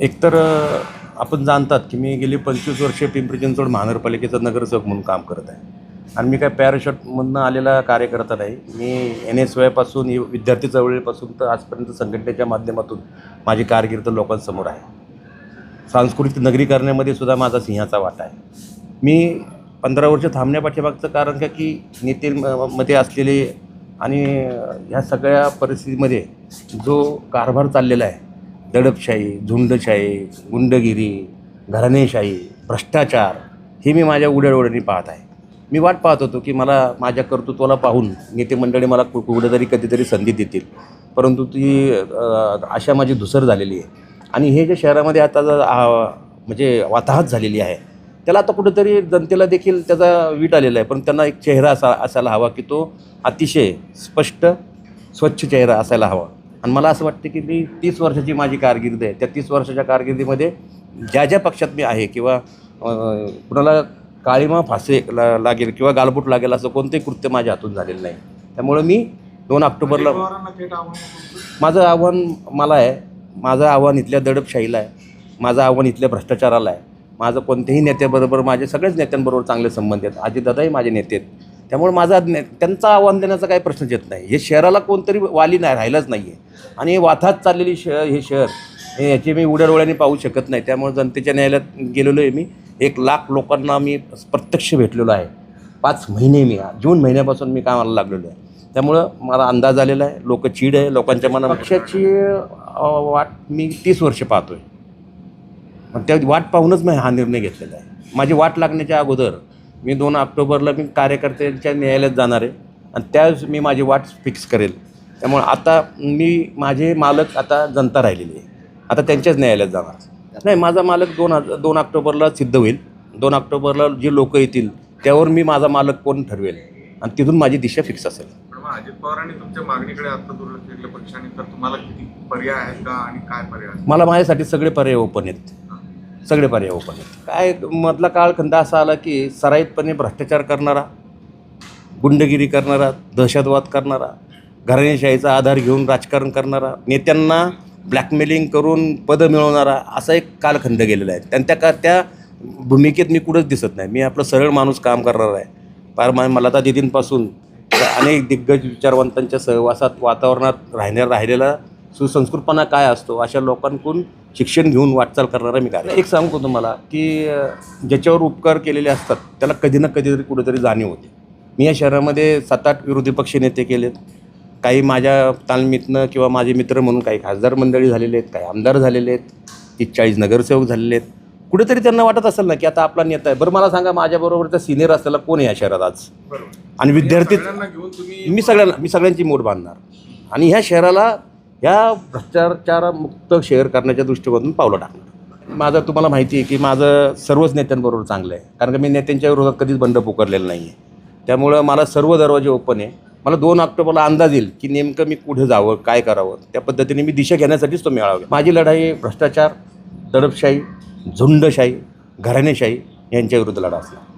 एकतर आपण जाणतात की मी गेली पंचवीस वर्षे पिंपरी चिंचवड महानगरपालिकेचा नगरसेवक म्हणून काम करत आहे. आणि मी काय पॅराशॉटमधनं आलेला कार्यकर्ता नाही. मी एन एस वायपासून विद्यार्थी चळवळीपासून तर आजपर्यंत संघटनेच्या माध्यमातून माझी कारकीर्द लोकांसमोर आहे. सांस्कृतिक नगरीकरणामध्ये सुद्धा माझा सिंहाचा वाटा आहे. मी पंधरा वर्ष थांबण्यापाठीमागचं कारण काय की नेतेमध्ये मध्ये असलेले आणि ह्या सगळ्या परिस्थितीमध्ये जो कारभार चाललेला आहे दडपशाही झुंडशाही गुंडगिरी घराणेशाही भ्रष्टाचार हे मी माझ्या उड्याडोळ्यांनी पाहत आहे. मी वाट पाहत होतो की मला माझ्या कर्तृत्वाला पाहून नेते मंडळी मला कु- कुठेतरी कधीतरी संधी देतील. परंतु ती अशा आशा माझी धुसर झालेली आहे. आणि हे जे शहरामध्ये आता जर, आ, म्हणजे वाताहत झालेली आहे त्याला आता कुठेतरी जनतेला देखील त्याचा वीट आलेला आहे. पण त्यांना एक चेहरा असा असायला हवा की तो अतिशय स्पष्ट स्वच्छ चेहरा असायला हवा. आणि मला असं वाटतं की मी तीस वर्षाची माझी कारकीर्द आहे. त्या तीस वर्षाच्या कारकिर्दीमध्ये ज्या ज्या पक्षात मी आहे किंवा कुणाला काळीमा फासे ला लागेल किंवा गालबोट लागेल असं कोणतंही कृत्य माझ्या हातून झालेलं नाही. त्यामुळं मी दोन ऑक्टोबरला आहे. माझं आव्हान मला आहे. माझं आव्हान इथल्या दडपशाहीला आहे. माझं आव्हान इथल्या भ्रष्टाचाराला आहे. माझं कोणत्याही नेत्याबरोबर माझे सगळेच नेत्यांबरोबर चांगले संबंध आहेत. अजितदादाही माझे नेते आहेत. त्यामुळे माझा त्यांचा आव्हान देण्याचा काही प्रश्नच येत नाही. हे शहराला कोणतरी वाली नाही राहिलाच नाही आहे आणि वाथात चाललेली शहर हे शहर हे याची मी उड्याडोळ्याने पाहू शकत नाही. त्यामुळे जनतेच्या न्यायालयात गेलेलो आहे मी. एक लाख लोकांना मी प्रत्यक्ष भेटलेलो आहे. पाच महिने मी जून महिन्यापासून मी कामाला लागलेलो आहे. त्यामुळं मला अंदाज आलेला आहे. लोक चीड आहे लोकांच्या मना पक्षाची वाट मी तीस वर्ष पाहतो आहे मग त्या वाट पाहूनच मी हा निर्णय घेतलेला आहे. माझी वाट लागण्याच्या अगोदर मी दोन ऑक्टोबरला मी कार्यकर्त्यांच्या न्यायालयात जाणार आहे. आणि त्यावेळेस मी माझी वाट फिक्स करेल. त्यामुळे आता मी माझे मालक आता जनता राहिलेली आहे. आता त्यांच्याच न्यायालयात जाणार. नाही माझा मालक दोन हजार दोन ऑक्टोबरला सिद्ध होईल. दोन ऑक्टोबरला जे लोक येतील त्यावर मी माझा मालक कोण ठरवेल? आणि तिथून माझी दिशा फिक्स असेल. अजित पवारांनी तुमच्या मागणीकडे आता दुर्लक्ष केलं पक्षाने तर तुम्हाला किती पर्याय आहेत का आणि काय पर्याय? मला माझ्यासाठी सगळे पर्याय ओपन आहेत. सगळे पर्याय ओपन आहेत. काय मधला काळखंड असा आला की सराईतपणे भ्रष्टाचार करणारा गुंडगिरी करणारा दहशतवाद करणारा घराणेशाहीचा आधार घेऊन राजकारण करणारा नेत्यांना ब्लॅकमेलिंग करून पदं मिळवणारा असा एक कालखंड गेलेला आहे. आणि त्या का त्या भूमिकेत मी कुठंच दिसत नाही. मी आपलं सरळ माणूस काम करणार आहे. फार मा- मला तर दिदींपासून अनेक दिग्गज विचारवंतांच्या सहवासात वातावरणात राहण्या राहिलेला सुसंस्कृतपणा काय असतो? अशा लोकांकडून शिक्षण घेऊन वाटचाल करणारा मी कार्य एक सांगतो तुम्हाला की ज्याच्यावर उपकार केलेले असतात त्याला कधी ना कधीतरी कुठेतरी जाणीव होते. मी या शहरामध्ये सात आठ विरोधी पक्ष नेते केलेत. काही माझ्या तालमीतनं किंवा माझे मित्र म्हणून काही खासदार मंडळी झालेले आहेत काही आमदार झालेले आहेत तीस चाळीस नगरसेवक झालेले आहेत. कुठेतरी त्यांना वाटत असेल ना की आता आपला नेता आहे. बरं मला सांगा माझ्याबरोबरचा सिनियर असलेला कोण आहे या शहरात आज? बरोबर. आणि विद्यार्थी मी सगळ्यांना मी सगळ्यांची मोड बांधणार. आणि ह्या शहराला ह्या भ्रष्टाचारमुक्त शहर करण्याच्या दृष्टिकोनातून पावलं टाकणार. माझं तुम्हाला माहिती आहे की माझं सर्वच नेत्यांबरोबर चांगलं आहे. कारण का मी नेत्यांच्या विरोधात कधीच बंड पुकारलेलं नाही आहे त्यामुळं मला सर्व दरवाजे ओपन आहे. मला दोन ऑक्टोबरला अंदाज येईल की नेमकं मी कुठे जावं काय करावं. त्या पद्धतीने मी दिशा घेण्यासाठीच तो मिळावा माझी लढाई भ्रष्टाचार दडपशाही झुंडशाही घराणेशाही यांच्या विरुद्ध लढा असणार.